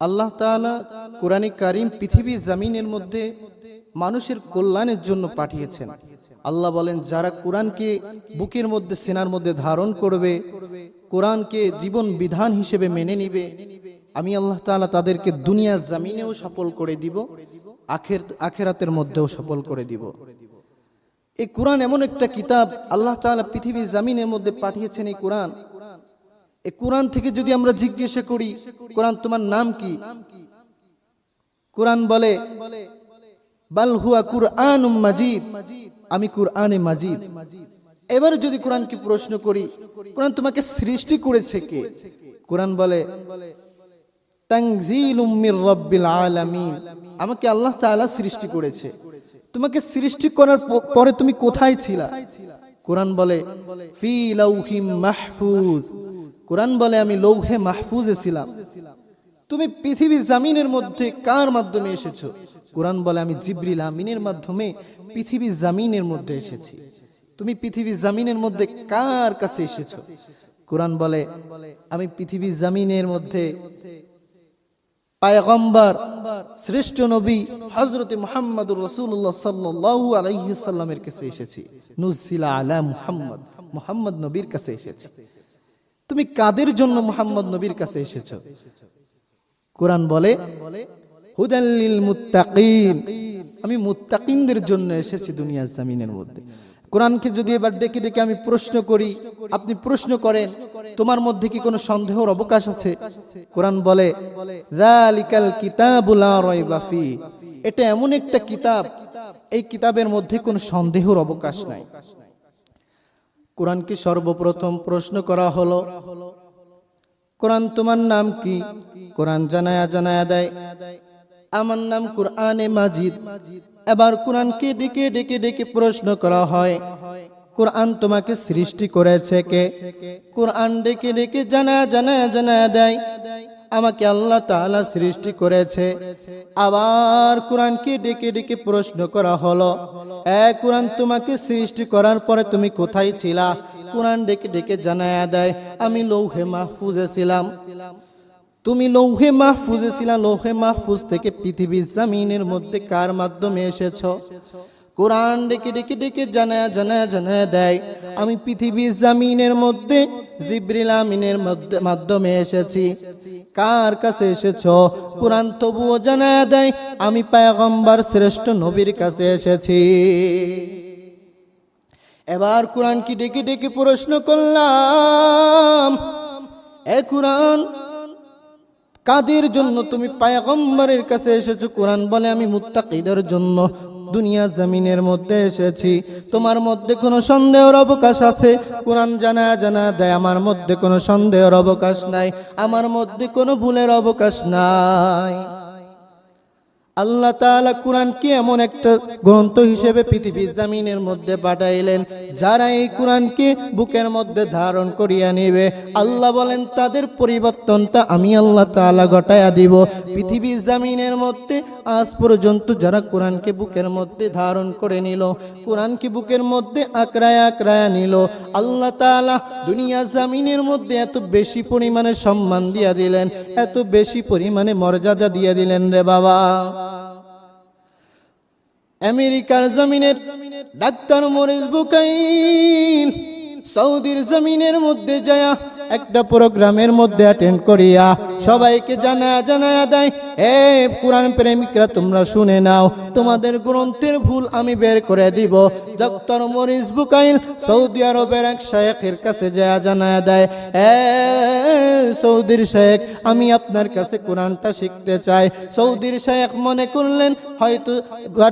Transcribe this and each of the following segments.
আল্লাহ তাআলা কোরআনে কারিম পৃথিবী জামিনের মধ্যে মানুষের কল্যাণের জন্য পাঠিয়েছেন। আল্লাহ বলেন, যারা কোরআনকে বুকের মধ্যে, সেনার মধ্যে ধারণ করবে, কোরআনকে জীবন বিধান হিসেবে মেনে নিবে, আমি আল্লাহ তাআলা তাদেরকে দুনিয়া জামিনেও সফল করে দিব, আখের, আখেরাতের মধ্যেও সফল করে দিব। এই কোরআন এমন একটা কিতাব, আল্লাহ তাআলা পৃথিবীর জামিনের মধ্যে পাঠিয়েছেন এই কোরআন। এই কোরআন থেকে যদি আমরা জিজ্ঞাসা করি, কোরআন তোমার নাম কি? কোরআন বলে, বাল হুয়া কুরআন মাজিদ। আমি কুরআনে মাজিদ। এবার যদি কোরআনকে প্রশ্ন করি, কোরআন তোমাকে সৃষ্টি করেছে কে? কোরআন বলে, তানজিলুম মির রাব্বিল আলামিন। আমাকে আল্লাহ তাআলা সৃষ্টি করেছে। তোমাকে সৃষ্টি করার পরে তুমি কোথায় ছিলা? কোরআন বলে, ফি লাউহিম মাহফুজ। কোরআন বলে, আমি লৌহে মাহফুজে ছিলাম। তুমি পৃথিবী জামিনের মধ্যে কার মাধ্যমে এসেছ? কোরআন বলে, আমি জিবরিল আমিনের মাধ্যমে পৃথিবী জামিনের মধ্যে এসেছি। তুমি পৃথিবী জামিনের মধ্যে কার কাছে এসেছ? কোরআন বলে, আমি পৃথিবী জামিনের মধ্যে পায়গম্বর, শ্রেষ্ঠ নবী হজরত মুহাম্মদুর রসুল্লাহ সাল্লাল্লাহু আলাইহি সাল্লামের কাছে এসেছি। নুজিলা আলা মুহাম্মদ মুহাম্মদ নবীর কাছে এসেছি। তুমি কাদের জন্য মুহাম্মদ নবীর কাছে এসেছ? কোরআন বলে আমি মুত্তাকিনদের জন্য এসেছি দুনিয়ার জামিনের মধ্যে। কোরআনকে যদি এবার ডেকে ডেকে আমি প্রশ্ন করি, আপনি প্রশ্ন করেন, তোমার মধ্যে কি কোনো সন্দেহর অবকাশ আছে? কোরআন বলে এটা এমন একটা কিতাব, এই কিতাবের মধ্যে কোনো সন্দেহর অবকাশ নাই। কোরআনকে সর্বপ্রথম প্রশ্ন করা হলো, কোরআন তোমার নাম কি? কোরআন জানায়া জানায়া দেয়, আমার নাম কোরআনে মাজিদ। এবার কোরআনকে ডেকে ডেকে ডেকে প্রশ্ন করা হয়, কোরআন তোমাকে সৃষ্টি করেছে কে? কোরআন ডেকে ডেকে জানা জানা জানা দেয় আমাকে আল্লাহ তালা সৃষ্টি করেছে। আবার কোরআনকে ডেকে ডেকে প্রশ্ন করা হলো, এ কোরআন তোমাকে সৃষ্টি করার পরে তুমি কোথায় ছিলা? কোরআন ডেকে ডেকে জানায়া দেয়, আমি লৌহে মাহফুজে ছিলাম। তুমি লৌহে মাহফুজে ছিলা, লৌহে মাহফুজ থেকে পৃথিবীর জামিনের মধ্যে কার মাধ্যমে এসেছ? কোরআন ডেকে ডেকে ডেকে জানায়া জানায়া জানায়া দেয়। আমি পৃথিবীর জামিনের মধ্যে, জিব্রিল আমিনের মধ্যে, মাধ্যমে এসেছি। কার কাছে এসেছ? কোরআন তবুও জানায়া দেয়, আমি পায়গম্বর শ্রেষ্ঠ নবীর কাছে এসেছি। এবার কোরআন কি ডেকে ডেকে প্রশ্ন করলাম, এ কোরআন, কাদের জন্য তুমি পায়গম্বরের কাছে এসেছ? কোরআন বলে, আমি মুত্তাকিদের জন্য। দুনিয়া জমিনের মধ্যে এসেছি। তোমার মধ্যে কোনো সন্দেহের অবকাশ আছে? কোরআন জানা জানা দেয়, আমার মধ্যে কোনো সন্দেহের অবকাশ নাই। আমার মধ্যে কোনো ভুলের অবকাশ নাই। আল্লাহ তাআলা কোরআনকে এমন একটা গ্রন্থ হিসেবে পৃথিবীর জামিনের মধ্যে পাঠাইলেন, যারা এই কোরআনকে বুকের মধ্যে ধারণ করিয়া নিবে। আল্লাহ বলেন, তাদের পরিবর্তনটা আমি আল্লাহ তাআলা ঘটাইয়া দিব। পৃথিবীর জামিনের মধ্যে আজ পর্যন্ত যারা কোরআনকে বুকের মধ্যে ধারণ করে নিল, কোরআনকে বুকের মধ্যে আকড়ায় আকড়ায় নিল, আল্লাহ তাআলা দুনিয়া জামিনের মধ্যে এত বেশি পরিমাণে সম্মান দিয়া দিলেন, এত বেশি পরিমাণে মর্যাদা দিয়ে দিলেন রে বাবা। আমেরিকার জমিনের ডাক্তার মরিস বুকাইল সৌদির জমিনের মধ্যে যায়া একটা প্রোগ্রামের মধ্যে অ্যাটেন্ড করিয়া সবাইকে জানা জানায়া দেয়, এ কোরআন প্রেমিকরা, তোমরা শুনে নাও, তোমাদের গ্রন্থের ভুল আমি বের করে দিব। ডক্টর মরিস বুকাইল সৌদি আরবের এক শেখের কাছে যা জানায়া দেয়, এ সৌদির শেখ আমি আপনার কাছে কোরআনটা শিখতে চাই। সৌদির শেখ মনে করলেন, হয়তো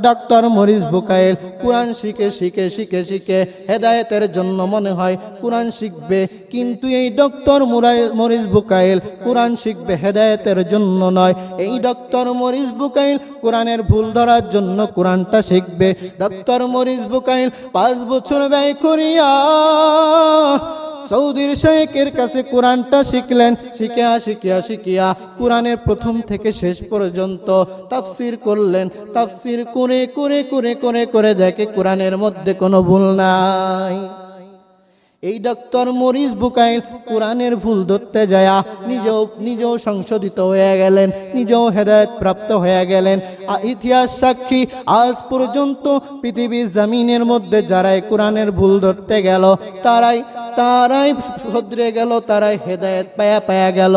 ডক্টর মরিস বুকাইল, কোরআন শিখে শিখে শিখে শিখে হেদায়েতের জন্য মনে হয় কোরআন শিখবে, কিন্তু এই ডক্টর মরিস বুকাইল কোরআন শিখবে হেদায়েতের জন্য নয়। এই ডক্টর মরিস বুকাইল কোরআনের ভুল ধরার জন্য কোরআনটা শিখবে। ডক্টর মরিস বুকাইল পাঁচ বছর ব্যয় করিয়া সৌদির শেখের কাছে কোরআনটা শিখলেন। শিখিয়া শিখিয়া শিখিয়া কোরআনের প্রথম থেকে শেষ পর্যন্ত তাফসির করলেন। তাফসির করে করে করে করে করে দেখে কোরআনের মধ্যে কোনো ভুল নাই। এই ডক্টর মরিস বুকাইল কোরআনের ভুল ধরতে যায়া নিজেও নিজেও সংশোধিত হয়ে গেলেন, নিজেও হেদায়ত প্রাপ্ত হয়ে গেলেন। ইতিহাস সাক্ষী, আজ পর্যন্ত পৃথিবীর জমিনের মধ্যে যারাই কোরআনের ভুল ধরতে গেল, তারাই তারাই শুধরে গেল, তারাই হেদায়ত পায়া পায়া গেল।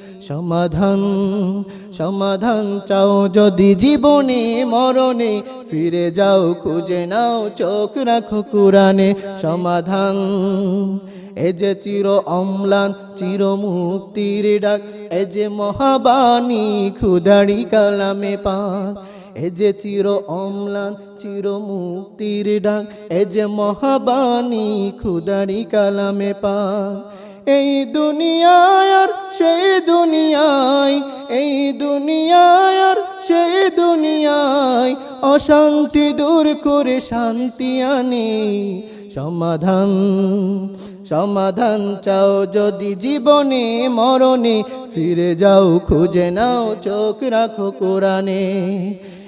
সমাধান সমাধান চাও যদি জীবনে, মরণে, ফিরে যাও, খুঁজে নাও, চোখ রাখো কোরআনে সমাধান। এ যে চির অম্লান, চির মুক্তির ডাক, এ যে মহাবাণী ক্ষুদারি কালামে পাক, এ যে চির অম্লান, চির মুক্তির ডাক, এ যে মহাবাণী ক্ষুদারি কালামে পাক এই দুনিয়ায় আর সেই দুনিয়ায়, এই দুনিয়ায় আর সেই দুনিয়ায় অশান্তি দূর করে শান্তি আনে। সমাধান সমাধান চাও যদি জীবনে, মরণে ফিরে যাও, খুঁজে নাও, চোখ রাখো কোরআনে।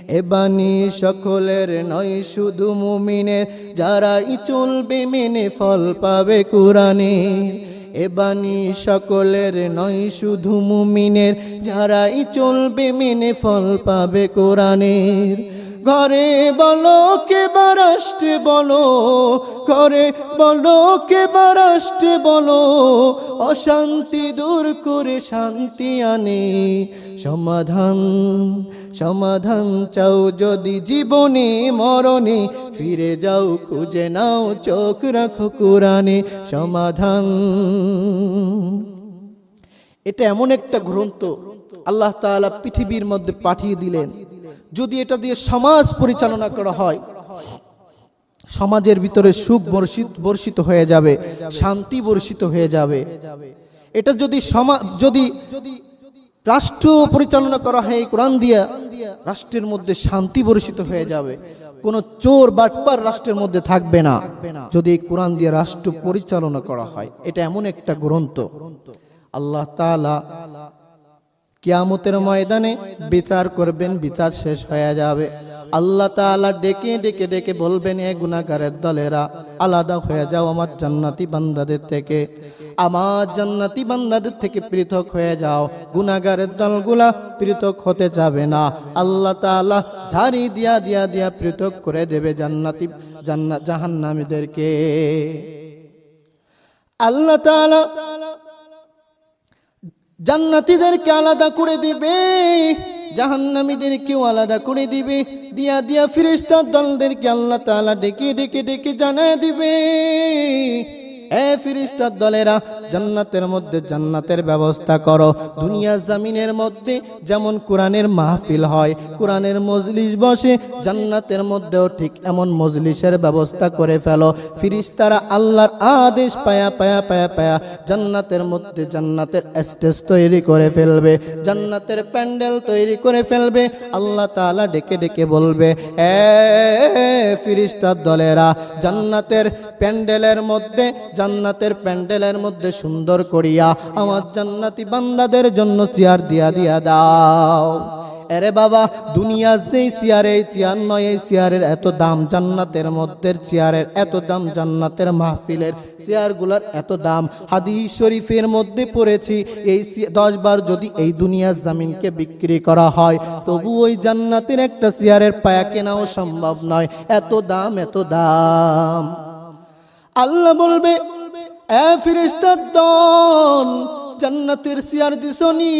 এবানি সকলের নয়, শুধু মুমিনের, যারাই চলবে মেনে ফল পাবে কোরআনে। এ সকলের নয় শুধু মুমিনের। যারাই চলবে মেনে ফল পাবে কোরআনের। ঘরে বলো কে বারাষ্ট্রে বলো, ঘরে বলো কে বারাষ্ট্রে বলো, অশান্তি দূর করে শান্তি আনে। সমাধান সমাধান চাও যদি জীবনে, মরণে, ফিরে যাও, খুঁজে নাও, চোখ রাখো কোরআনে সমাধান। এটা এমন একটা গ্রন্থ আল্লাহ তাআলা পৃথিবীর মধ্যে পাঠিয়ে দিলেন। যদি এটা দিয়ে সমাজ পরিচালনা করা হয়, সমাজের ভিতরে সুখ বর্ষিত বর্ষিত হয়ে যাবে, শান্তি বর্ষিত হয়ে যাবে। এটা যদি সমাজ যদি রাষ্ট্র পরিচালনা করা হয় কোরআন দিয়া, রাষ্ট্রের মধ্যে শান্তি বর্ষিত হয়ে যাবে। কোন চোর, বাটপার রাষ্ট্রের মধ্যে থাকবে না। যদি এই কোরআন দিয়ে রাষ্ট্র পরিচালনা করা হয়, এটা এমন একটা গ্রন্থ। আল্লাহ তাআলা কিয়ামতের ময়দানে বিচার করবেন, বিচার শেষ হয়ে যাবে। আল্লাহ তাআলা ডেকে ডেকে ডেকে বলবেন, এ গুনাহগারের দলেরা, আলাদা হয়ে যাও আমার জান্নাতি বান্দাদের থেকে। আমার জান্নাতি বান্দাদের থেকে পৃথক হয়ে যাও। গুনাহগারের দলগুলা পৃথক হতে যাবে না। আল্লাহ তাআলা ঝাড়ি দিয়া দিয়া দিয়া পৃথক করে দেবে জান্নাতি জাহান্নামীদেরকে। আল্লাহ তাআলা জান্নাতীদেরকে আলাদা করে দিবে, জাহান্নামীদেরকেও আলাদা করে দিবে, দিয়া দিয়া ফিরিস্তার দলদেরকে আল্লাহ তালা ডেকে ডেকে ডেকে জানা দিবে। এ ফিরিস্তার দলেরা, জান্নাতের মধ্যে জান্নাতের ব্যবস্থা করো। দুনিয়া জামিনের মধ্যে যেমন কোরআনের মাহফিল হয়, কোরআনের মজলিস বসে, জান্নাতের মধ্যেও ঠিক এমন মজলিসের ব্যবস্থা করে ফেলো। ফিরিস্তারা আল্লাহর আদেশ পায়া পায়া পায়া পায়া জান্নাতের মধ্যে জান্নাতের স্টেজ তৈরি করে ফেলবে, জান্নাতের প্যান্ডেল তৈরি করে ফেলবে, আল্লাহ তাআলা ডেকে ডেকে বলবে, এ ফিরিস্তার দলেরা, জান্নাতের প্যান্ডেলের মধ্যে জান্নাতের প্যান্ডেলের মধ্যে সুন্দর করিয়া আমার জান্নাতি বান্দাদের জন্য চেয়ার দিয়া দিয়া দাও। আরে বাবা দুনিয়ার যেই চেয়ার, এই চেয়ার নয়, এই চেয়ারের এত দাম জান্নাতের মধ্যে, চেয়ারের এত দাম জান্নাতের মাহফিলের চেয়ারগুলোর এত দাম। হাদিস শরীফের মধ্যে পড়েছি, এই চে- দশ বার যদি এই দুনিয়ার জামিনকে বিক্রি করা হয়, তবু ওই জান্নাতের একটা চেয়ারের পায়া কেনাও সম্ভব নয়। এত দাম এত দাম। আল্লাহ বলবে এ ফিরিস্তার দল জান্নাতের সিয়ার দিসনি।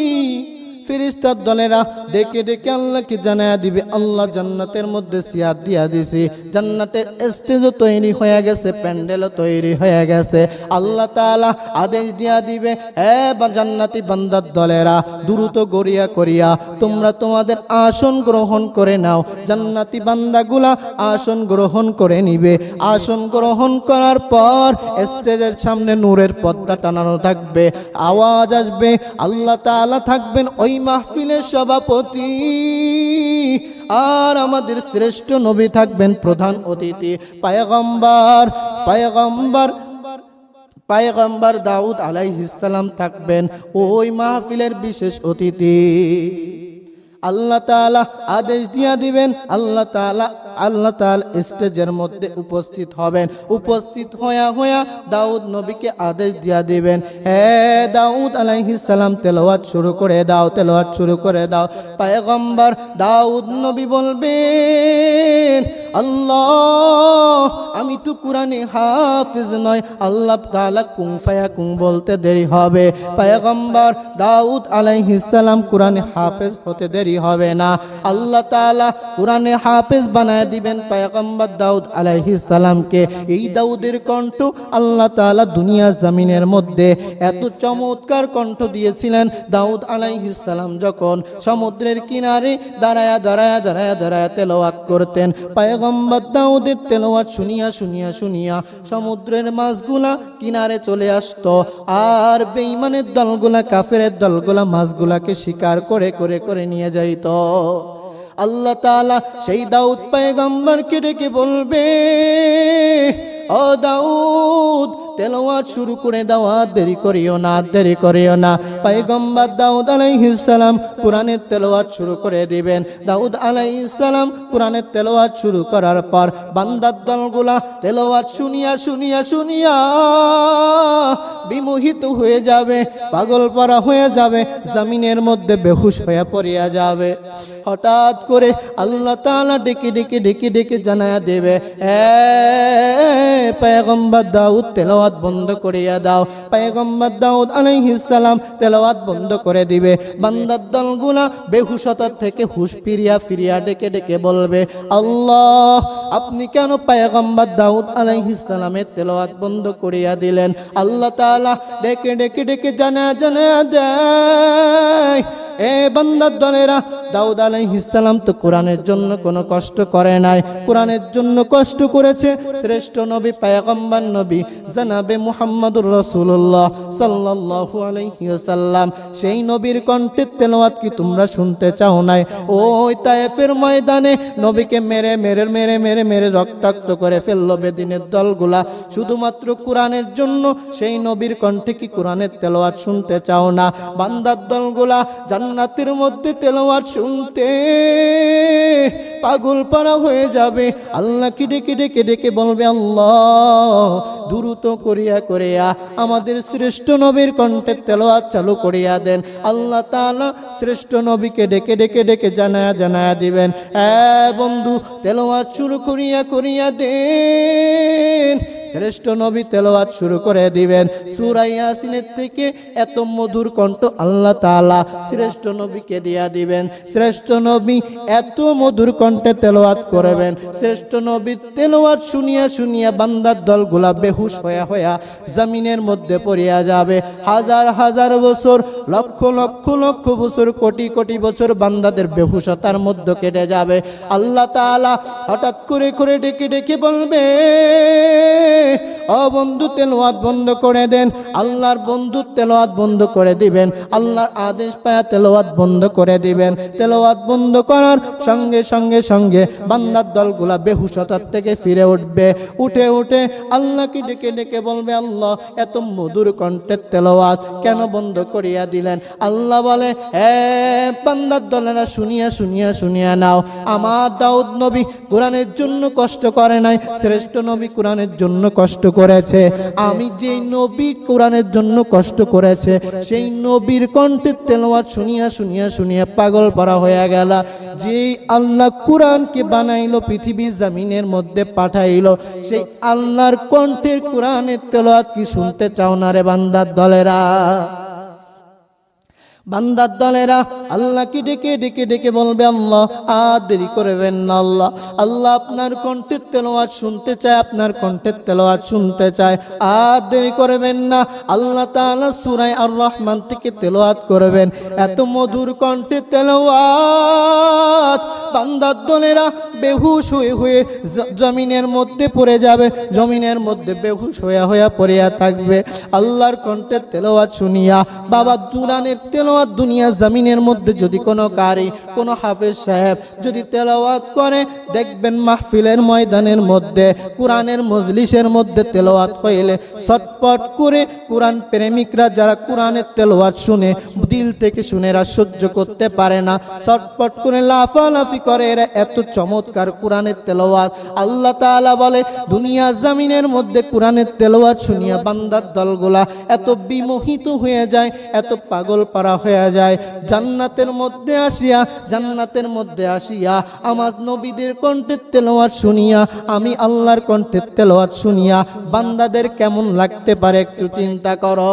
ফিরিস্তার দলেরা ডেকে ডেকে আল্লাহকে জানায়া দিবে, আল্লাহ জান্নাতের মধ্যে সিয়াদ দিয়া দিছি। জান্নাতের স্টেজও তৈরি হয়ে গেছে প্যান্ডেলও তৈরি হয়ে গেছে। আল্লাহ তাআলা আদেশ দিয়া দিবে, এ জান্নাতি বান্দার দলেরা, দ্রুত গড়িয়া করিয়া তোমরা তোমাদের আসন গ্রহণ করে নাও। জান্নাতি বান্দাগুলা আসন গ্রহণ করে নিবে। আসন গ্রহণ করার পর স্টেজের সামনে নূরের পর্দা টানানো থাকবে। আওয়াজ আসবে, আল্লাহ তাআলা থাকবেন ওই মাহফিলের সভাপতি। আর আমাদের শ্রেষ্ঠ নবী থাকবেন প্রধান অতিথি, পায়গম্বর পায়গম্বর পায়গম্বর দাউদ আলাইহিসালাম থাকবেন ওই মাহফিলের বিশেষ অতিথি। আল্লাহ তালা আদেশ দিয়া দিবেন, আল্লাহ তাআলা আল্লাহ তাআলা স্টেজের মধ্যে উপস্থিত হবেন। উপস্থিত হয়া হয়া দাউদ নবীকে আদেশ দিয়া দিবেন, হে দাউদ সালাম, তেলাওয়াত শুরু করে দাও, তেলাওয়াত শুরু করে দাও। পয়গম্বর দাউদ নবী বলবেন, আল্লাহ, আমি তো কোরআনে হাফিজ নয় আল্লাহ তাআলা কুং ফায়া কুং বলতে দেরি হবে। পয়গম্বর দাউদ আলাইহিস সালাম কোরআনে হাফেজ হতে দেরি হবে না। আল্লাহ তাআলা কোরআনে হাফেজ বানায় দিবেন পয়গম্বর দাউদ আলাইহিস সালামকে। এই দাউদের কণ্ঠ আল্লাহ তাআলা দুনিয়া জমিনের মধ্যে এত চমৎকার কণ্ঠ দিয়েছিলেন দাউদ আলাইহিস সালাম যখন সমুদ্রের কিনারে দাঁড়ায়া দাঁড়ায়া দাঁড়ায়া দাঁড়ায়া তেলাওয়াত করতেন। পয়গম্বর দাউদের তেলাওয়াত শুনিয়া শুনিয়া শুনিয়া সমুদ্রের মাছগুলা কিনারে চলে আসতো আর বেঈমানের দলগুলা কাফেরের দলগুলা মাছগুলাকে শিকার করে করে করে নিয়ে যাইত। আল্লাহ তালা সেই দাউদ পয়গম্বরকে ডেকে বলবে, ও দাউদ, তেলাওয়াত শুরু করে দাও দেরি করিও না দেরি করিও না। পয়গম্বর দাউদ আলাইহিস সালাম কোরআনের তেলাওয়াত শুরু করে দিবেন। দাউদ আলাইহিস সালাম কোরআনের তেলাওয়াত শুরু করার পর বান্দার দলগুলা তেলাওয়াত শুনিয়া শুনিয়া শুনিয়া বিমোহিত হয়ে যাবে, পাগল পারা হয়ে যাবে, জমিনের মধ্যে বেহুশ হয়ে পড়িয়া যাবে। হঠাৎ করে আল্লাহ তাআলা ডেকে ডেকে ডেকে ডেকে জানায়া দেবে, এ পয়গম্বর দাউদ, তেলাওয়াত বন্ধ করিয়া দাও। পয়গম্বর দাউদ আলাইহিস সালাম তেলাওয়াত বন্ধ করে দিবে। বান্দার দলগুলা বেহুশতার থেকে হুশ ফিরিয়া ফিরিয়া ডেকে ডেকে বলবে, আল্লাহ, আপনি কেন পায়গম্বর দাউদ আলাইহিস সালামের তেলাওয়াত বন্ধ করিয়া দিলেন? আল্লাহ তাআলা ডেকে ডেকে ডেকে জানা জানা দেয় এ বান্দার দলেরা, দাউদ আলাইহিসসালাম তো কোরআনের জন্য কোনো কষ্ট করে নাই। কোরআনের জন্য কষ্ট করেছে শ্রেষ্ঠ নবী, পায়গম্বর নবী, জানাবে মুহাম্মদুর রাসূলুল্লাহ সাল্লাল্লাহু আলাইহি ওয়াসাল্লাম। সেই নবীর কণ্ঠের তেলাওয়াত কি তোমরা শুনতে চাও নাই? ওই তায়েফের ময়দানে নবীকে মেরে মেরে মেরে মেরে মেরে রক্তাক্ত করে ফেলল বেদিনের দলগুলা। শুধুমাত্র কোরআনের জন্য সেই নবীর কণ্ঠে কি কোরআনের তেলোয়াত শুনতে চাও না? বান্দার দলগুলা জান্নাতের মধ্যে তেলাওয়াত শুনতে পাগল পারা হয়ে যাবে। আল্লাহ কি ডেকে ডেকে ডেকে বলবে, আল্লাহ, দ্রুত করিয়া করিয়া আমাদের শ্রেষ্ঠ নবীর কণ্ঠে তেলাওয়াত চালু করিয়া দেন। আল্লাহ তাআলা শ্রেষ্ঠ নবীকে ডেকে ডেকে ডেকে জানায়া জানায়া দিবেন। এ বন্ধু, তেলাওয়াত শুরু করিয়া করিয়া দেন। শ্রেষ্ঠ নবী তেলাওয়াত শুরু করে দিবেন। সূরা ইয়াসিনের থেকে এত মধুর কণ্ঠ আল্লাহ তাআলা শ্রেষ্ঠ নবীকে দিয়া দিবেন। শ্রেষ্ঠ নবী এত মধুর কণ্ঠে তেলাওয়াত করবেন। শ্রেষ্ঠ নবীর তেলাওয়াত শুনিয়া শুনিয়া বান্দার দলগুলা বেহুশ হয়ে হইয়া জমিনের মধ্যে পড়িয়া যাবে। হাজার হাজার বছর, লক্ষ লক্ষ লক্ষ বছর, কোটি কোটি বছর বান্দাদের বেহুশতার মধ্যে কেটে যাবে। আল্লাহ তাআলা হঠাৎ করে করে ডেকে ডেকে বলবে ও বন্ধু, তেলাওয়াত বন্ধ করে দেন। আল্লাহর বন্ধু তেলাওয়াত বন্ধ করে দিবেন। আল্লাহর আদেশ পায়া তেলাওয়াত বন্ধ করে দিবেন। তেলাওয়াত বন্ধ করার সঙ্গে সঙ্গে সঙ্গে বান্দার দলগুলা বেহুশতার থেকে ফিরে উঠবে। উঠে উঠে আল্লাহকে ডেকে ডেকে বলবে, আল্লাহ, এত মধুর কণ্ঠের তেলাওয়াত কেন বন্ধ করিয়া দিলেন? আল্লাহ বলে, এ বান্দার দলেরা শুনিয়া শুনিয়া শুনিয়া নাও। আমার দাউদ নবী কোরআনের জন্য কষ্ট করে নাই। শ্রেষ্ঠ নবী কোরআনের জন্য কষ্ট করেছে। আমি যেই নবী কোরআনের জন্য কষ্ট করেছে, সেই নবীর কণ্ঠের তেলোয়া শুনিয়া শুনিয়া শুনিয়া পাগল পড়া হয়ে গেল। যেই আল্লাহ কোরআনকে বানাইলো পৃথিবী জামিনের মধ্যে পাঠাইলো, সেই আল্লাহর কণ্ঠের কোরআনের তেলোয়াত কি শুনতে চাও না রে বান্দার দলেরা? বান্দার দলেরা, আল্লাহ আল্লাহকে ডেকে ডেকে ডেকে বলবে, আল্লাহ, আর দেরি করবেন না, আল্লাহ। আল্লাহ আপনার কণ্ঠের তেলোয়াত শুনতে চায়, আপনার কণ্ঠের তেলোয়াত শুনতে চায়, আর দেরি করবেন না। আল্লাহ তাআলা সুরাই আর রহমান থেকে তেলোয়াত করবেন। এত মধুর কণ্ঠে তেলোয়াত। বান্দার দলেরা বেহুশ হয়ে হয়ে জমিনের মধ্যে পড়ে যাবে, জমিনের মধ্যে বেহুশ হয়ে হয়ে পড়িয়া থাকবে। আল্লাহর কণ্ঠের তেলোয়াত শুনিয়া, বাবা দুরানের তেলোয়াত দুনিয়া জমিনের মধ্যে যদি কোনো কারি, কোনো হাফেজ সাহেব যদি তেলাওয়াত করে, দেখবেন মাহফিলের ময়দানের মধ্যে, কোরআনের মজলিসের মধ্যে তেলাওয়াত হইলে ছটপট করে কোরআন প্রেমিকরা যারা কোরআনের তেলাওয়াত শুনে, দিল থেকে শুনে এরা সহ্য করতে পারে না। ছটপট করে লাফালাফি করে এরা এত চমৎকার কোরআনের তেলাওয়াত। আল্লাহ তাআলা বলে, দুনিয়া জমিনের মধ্যে কোরআনের তেলাওয়াত শুনিয়া বান্দার দলগুলা এত বিমোহিত হয়ে যায়, এত পাগল পারা হয়ে যায়। জান্নাতের মধ্যে আসিয়া, জান্নাতের মধ্যে আসিয়া আমার নবীদের কণ্ঠের তেলোয়ার শুনিয়া, আমি আল্লাহর কণ্ঠের তেলোয়ার শুনিয়া বান্দাদের কেমন লাগতে পারে একটু চিন্তা করো।